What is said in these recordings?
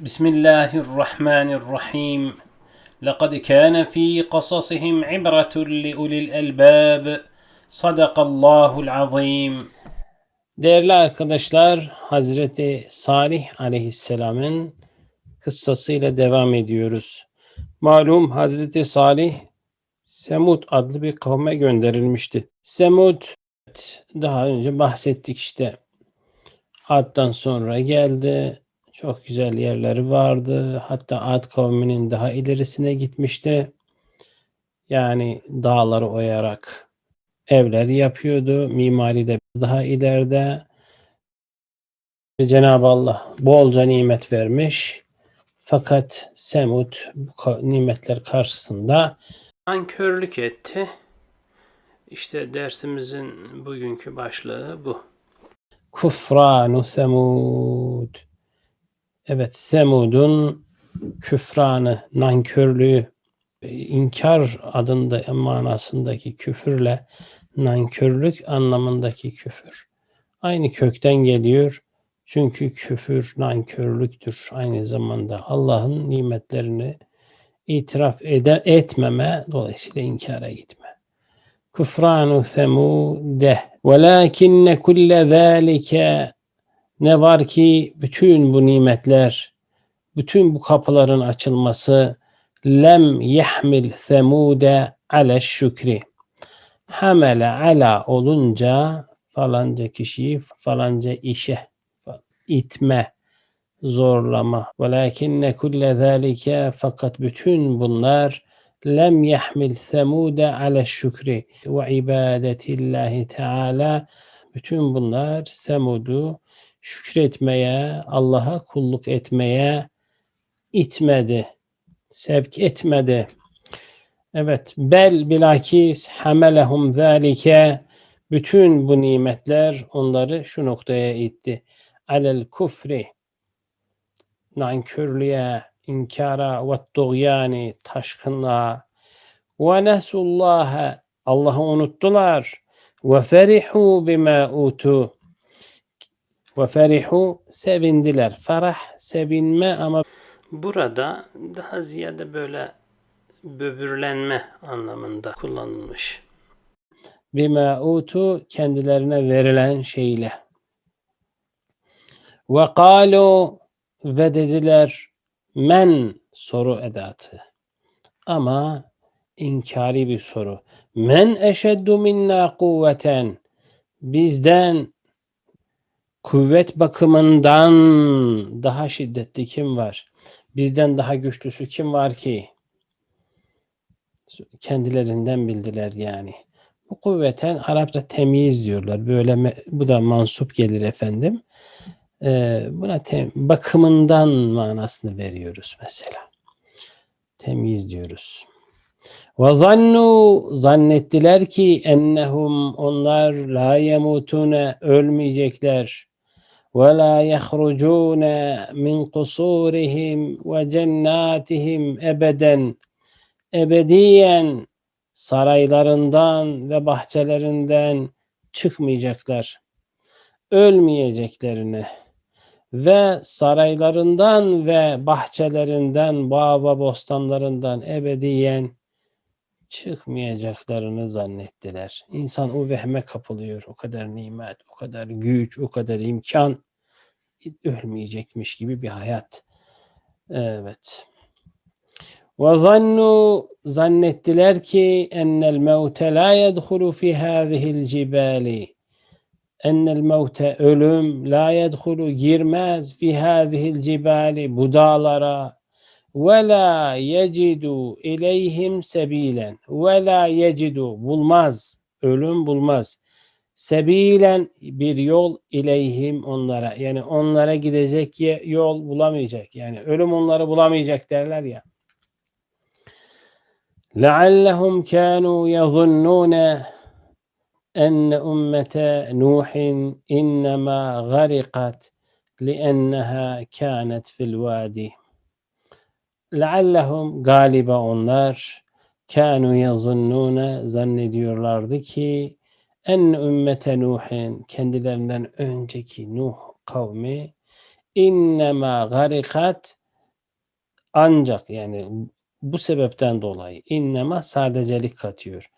بسم الله الرحمن الرحيم لقد كان في قصصهم عبرة لأولي الألباب صدق الله العظيم Değerli arkadaşlar, Hazreti Salih Aleyhisselam'ın kıssasıyla devam ediyoruz. Malum Hazreti Salih Semud adlı bir kavme gönderilmişti. Semud daha önce bahsettik işte. Ad'dan sonra geldi. Çok güzel yerleri vardı. Hatta Ad kavminin daha ilerisine gitmişti. Yani dağları oyarak evler yapıyordu. Mimari de daha ileride. Cenab-ı Allah bolca nimet vermiş. Fakat Semud bu nimetler karşısında ankörlük etti. İşte dersimizin bugünkü başlığı bu. Kufranu Semud. Evet Semud'un küfranı, nankörlüğü, inkar adında manasındaki küfürle nankörlük anlamındaki küfür. Aynı kökten geliyor. Çünkü küfür nankörlüktür. Aynı zamanda Allah'ın nimetlerini itiraf ede, etmeme, dolayısıyla inkara gitme. Kufranu semude. Velakinne kulle zâlike ne var ki bütün bu nimetler, bütün bu kapıların açılması lem yahmil semude ale şükri. Hamele ala olunca falanca kişiyi falanca işe itme, zorlama. Velakinne kulle zâlike fakat bütün bunlar lem yahmil semude ale şükri ve ibadetillahi teala bütün bunlar Semud'u şükretmeye, Allah'a kulluk etmeye itmedi, sevk etmedi. Evet, bel bilakis hamelehum zalike bütün bu nimetler onları şu noktaya itti. Alel kufri nankörlüğe, inkara ve tuğyani taşkınlığa ve nesullaha Allah'ı unuttular ve ferihu bima utu ve ferihu sevindiler. Farah sevinme ama burada daha ziyade böyle böbürlenme anlamında kullanılmış. Bima utu kendilerine verilen şeyle. Ve kalu ve dediler men soru edatı. Ama inkari bir soru. Men eşeddu minna kuvveten bizden kuvvet bakımından daha şiddetli kim var? Bizden daha güçlüsü kim var ki? Kendilerinden bildiler yani. Bu kuvveten Arapça temiz diyorlar. Böyle bu da mansup gelir efendim. Ee, buna tem- bakımından manasını veriyoruz mesela. Temiz diyoruz. Ve zannu zannettiler ki ennehum onlar la yemutune ölmeyecekler yahrucune min kusurihim ve cennatihim ebeden ebediyen saraylarından ve bahçelerinden çıkmayacaklar. Ölmeyeceklerini ve saraylarından ve bahçelerinden, bağ ve bostanlarından ebediyen çıkmayacaklarını zannettiler. İnsan o vehme kapılıyor. O kadar nimet, o kadar güç, o kadar imkan ölmeyecekmiş gibi bir hayat. Evet. Ve zannu zannettiler ki ennel mevte la yedhulu fi hâzihil cibali ennel mevte ölüm la yedhulu girmez fi hâzihil cibali bu dağlara ve la yecidu ileyhim sebilen ve la yecidu bulmaz ölüm bulmaz sebilen bir yol ileyhim onlara yani onlara gidecek ye- yol bulamayacak yani ölüm onları bulamayacak derler ya لعلهم كانوا يظنون أن أمة نوح إنما غرقت لأنها كانت في الوادي leallehum galiba onlar kanu yazunnune zannediyorlardı ki en ümmete Nuh'in kendilerinden önceki Nuh kavmi innema garikat ancak yani bu sebepten dolayı innema sadecelik katıyor.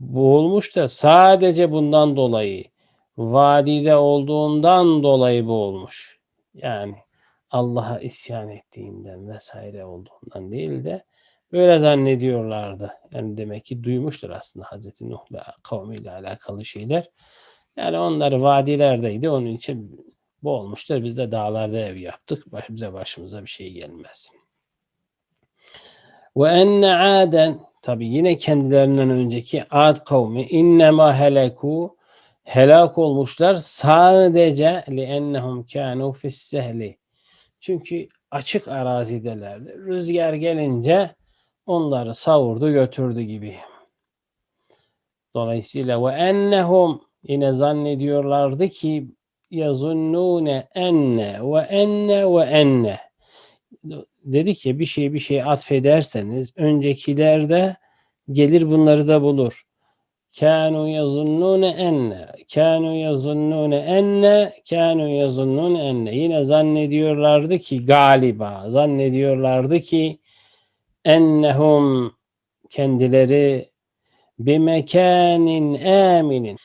Boğulmuş da sadece bundan dolayı vadide olduğundan dolayı boğulmuş. Yani Allah'a isyan ettiğinden vesaire olduğundan değil de böyle zannediyorlardı. Yani demek ki duymuştur aslında Hazreti Nuh'la kavmiyle alakalı şeyler. Yani onlar vadilerdeydi. Onun için bu olmuştur. Biz de dağlarda ev yaptık. Baş, bize başımıza bir şey gelmez. Ve enne aden tabi yine kendilerinden önceki ad kavmi innema heleku helak olmuşlar sadece li ennehum kanu fis sehli. Çünkü açık arazidelerdi. Rüzgar gelince onları savurdu götürdü gibi. Dolayısıyla ve ennehum yine zannediyorlardı ki yazunnune enne ve enne ve enne dedi ki bir şey bir şey atfederseniz öncekilerde gelir bunları da bulur. Kanu yazunnune enne kanu yazunnune enne kanu yazunnune enne yine zannediyorlardı ki galiba zannediyorlardı ki ennehum kendileri bir mekanin eminin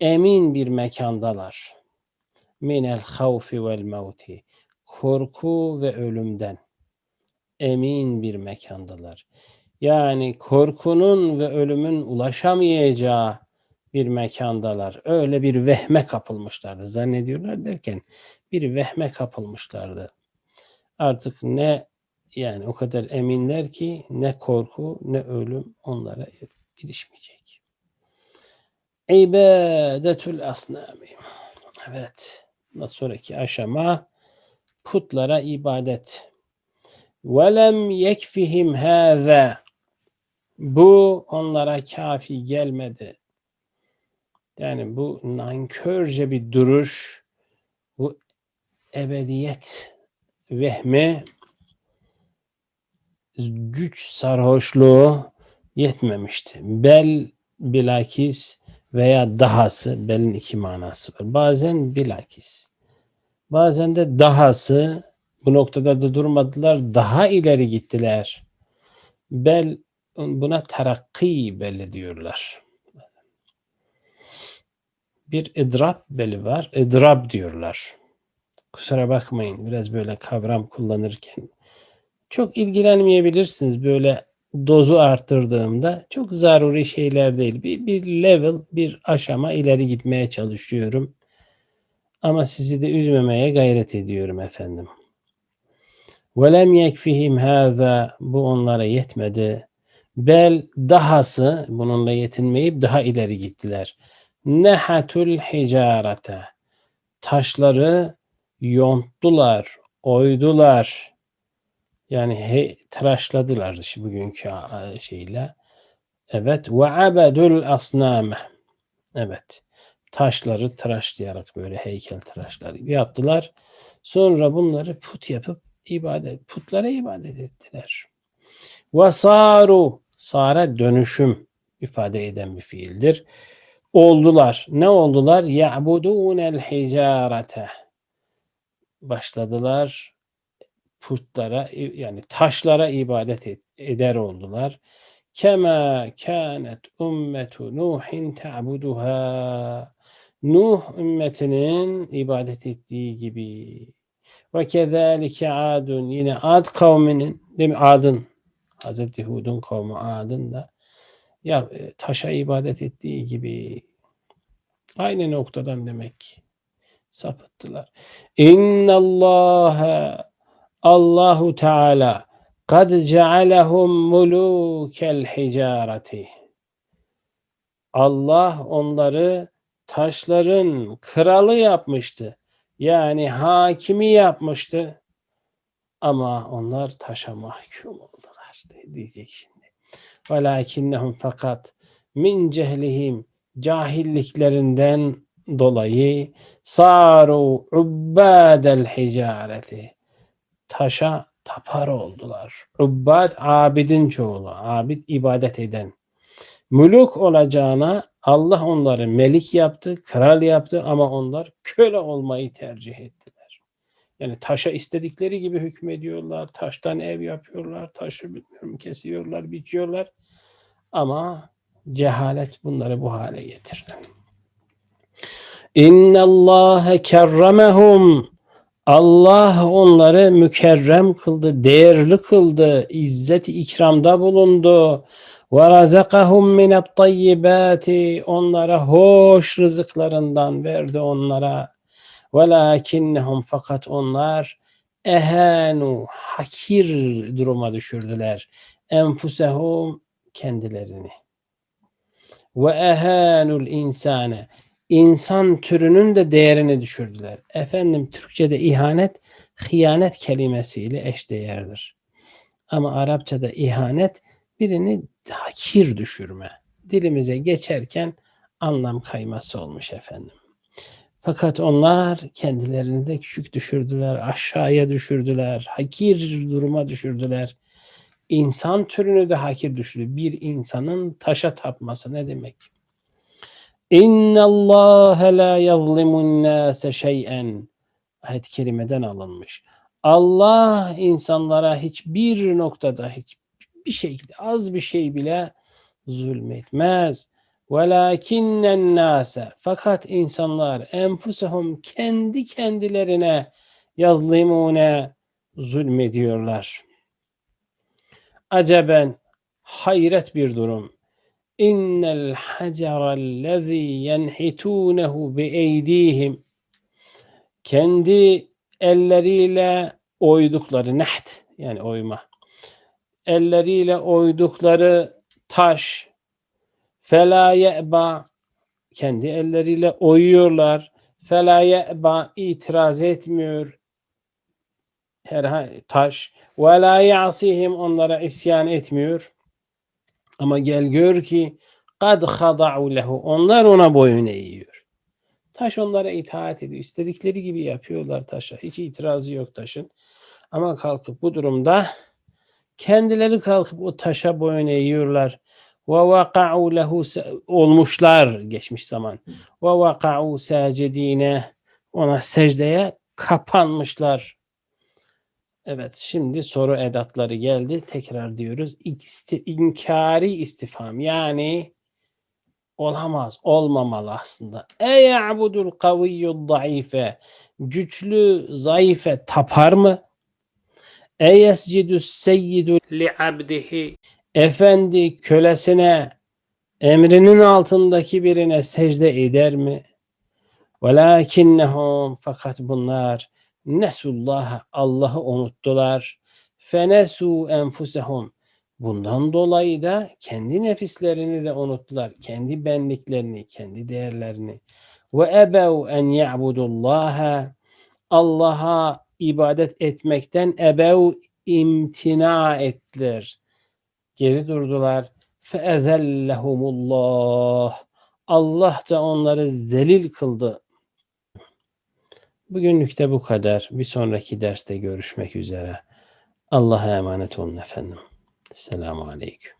emin bir mekandalar. Minel havfi vel mevti korku ve ölümden emin bir mekandalar. Yani korkunun ve ölümün ulaşamayacağı bir mekandalar. Öyle bir vehme kapılmışlardı. Zannediyorlar derken bir vehme kapılmışlardı. Artık ne yani o kadar eminler ki ne korku ne ölüm onlara ilişmeyecek. İbadetül asnami. Evet. Sonraki aşama putlara ibadet. Velem yekfihim hâze. Bu onlara kafi gelmedi. Yani bu nankörce bir duruş, bu ebediyet vehmi, güç sarhoşluğu yetmemişti. Bel bilakis veya dahası, belin iki manası var. Bazen bilakis. Bazen de dahası bu noktada da durmadılar. Daha ileri gittiler. Bel buna terakki beli diyorlar. Bir idrab beli var. İdrab diyorlar. Kusura bakmayın biraz böyle kavram kullanırken çok ilgilenmeyebilirsiniz böyle dozu arttırdığımda çok zaruri şeyler değil. Bir, bir level, bir aşama ileri gitmeye çalışıyorum. Ama sizi de üzmemeye gayret ediyorum efendim. وَلَمْ يَكْفِهِمْ هَذَا Bu onlara yetmedi. Bel dahası bununla yetinmeyip daha ileri gittiler. Nehatul hicarete taşları yonttular, oydular. Yani he, tıraşladılar bugünkü şeyle. Evet. Ve abedul asname. Evet. Taşları tıraşlayarak böyle heykel tıraşları yaptılar. Sonra bunları put yapıp ibadet, putlara ibadet ettiler. Ve saru, sara dönüşüm ifade eden bir fiildir. Oldular. Ne oldular? Ya'budûnel hicarete. Başladılar putlara yani taşlara ibadet et, eder oldular. Kema kanet ummetu Nuhin ta'buduha. Nuh ümmetinin ibadet ettiği gibi. Ve kezalike adun yine Ad kavminin değil mi? Adın Hazreti Hud'un kavmi Adın da ya e, taşa ibadet ettiği gibi aynı noktadan demek sapıttılar. İnna Allah Allahu Teala kad cealehum mulukel hicareti Allah onları taşların kralı yapmıştı. Yani hakimi yapmıştı. Ama onlar taşa mahkum oldular diyecek şimdi. Velakinnehum fakat min cehlihim cahilliklerinden dolayı saru ubbadel hicareti taşa tapar oldular. Ubbad abidin çoğulu. Abid ibadet eden. Müluk olacağına Allah onları melik yaptı, kral yaptı ama onlar köle olmayı tercih ettiler. Yani taşa istedikleri gibi hükmediyorlar. Taştan ev yapıyorlar. Taşı bilmiyorum kesiyorlar, biçiyorlar. Ama cehalet bunları bu hale getirdi. İnna Allah kerremehum Allah onları mükerrem kıldı, değerli kıldı, izzet ikramda bulundu. Ve razakahum minat tayyibati onlara hoş rızıklarından verdi onlara. Velakinnehum fakat onlar ehenu hakir duruma düşürdüler. Enfusehum kendilerini. Ve ehanul insane insan türünün de değerini düşürdüler. Efendim Türkçe'de ihanet hıyanet kelimesiyle eşdeğerdir. Ama Arapçada ihanet birini hakir düşürme. Dilimize geçerken anlam kayması olmuş efendim. Fakat onlar kendilerini de küçük düşürdüler, aşağıya düşürdüler, hakir duruma düşürdüler. İnsan türünü de hakir düşürdü. Bir insanın taşa tapması ne demek? İnna Allah la yazlimun nase şey'en. Ayet-i kerimeden alınmış. Allah insanlara hiçbir noktada hiçbir şekilde az bir şey bile zulmetmez. Velakinnen nase fakat insanlar enfusahum kendi kendilerine yazlimune zulmediyorlar. Aceben hayret bir durum. İnnel hacerellezî yenhitûnehu bi eydihim kendi elleriyle oydukları neht yani oyma elleriyle oydukları taş fela ye'ba kendi elleriyle oyuyorlar fela ye'ba itiraz etmiyor herhangi taş ve la yasihim onlara isyan etmiyor ama gel gör ki kad hada'u lehu onlar ona boyun eğiyor. Taş onlara itaat ediyor. İstedikleri gibi yapıyorlar taşa. Hiç itirazı yok taşın. Ama kalkıp bu durumda kendileri kalkıp o taşa boyun eğiyorlar. Ve vaka'u lehu olmuşlar geçmiş zaman. Ve vaka'u sacidine ona secdeye kapanmışlar. Evet şimdi soru edatları geldi. Tekrar diyoruz. İsti, inkari istifam yani olamaz, olmamalı aslında. E ya'budul kaviyyud zayıfe güçlü zayıfe tapar mı? E yescidus seyyidu li abdihi efendi kölesine emrinin altındaki birine secde eder mi? Velakinnehum fakat bunlar Nesullah Allah'ı unuttular. Fenesu enfusehum. Bundan dolayı da kendi nefislerini de unuttular. Kendi benliklerini, kendi değerlerini. Ve ebev en ya'budullaha. Allah'a ibadet etmekten ebev imtina ettiler. Geri durdular. Feezellehumullah. Allah da onları zelil kıldı. Bugünlük de bu kadar. Bir sonraki derste görüşmek üzere. Allah'a emanet olun efendim. Selamun Aleyküm.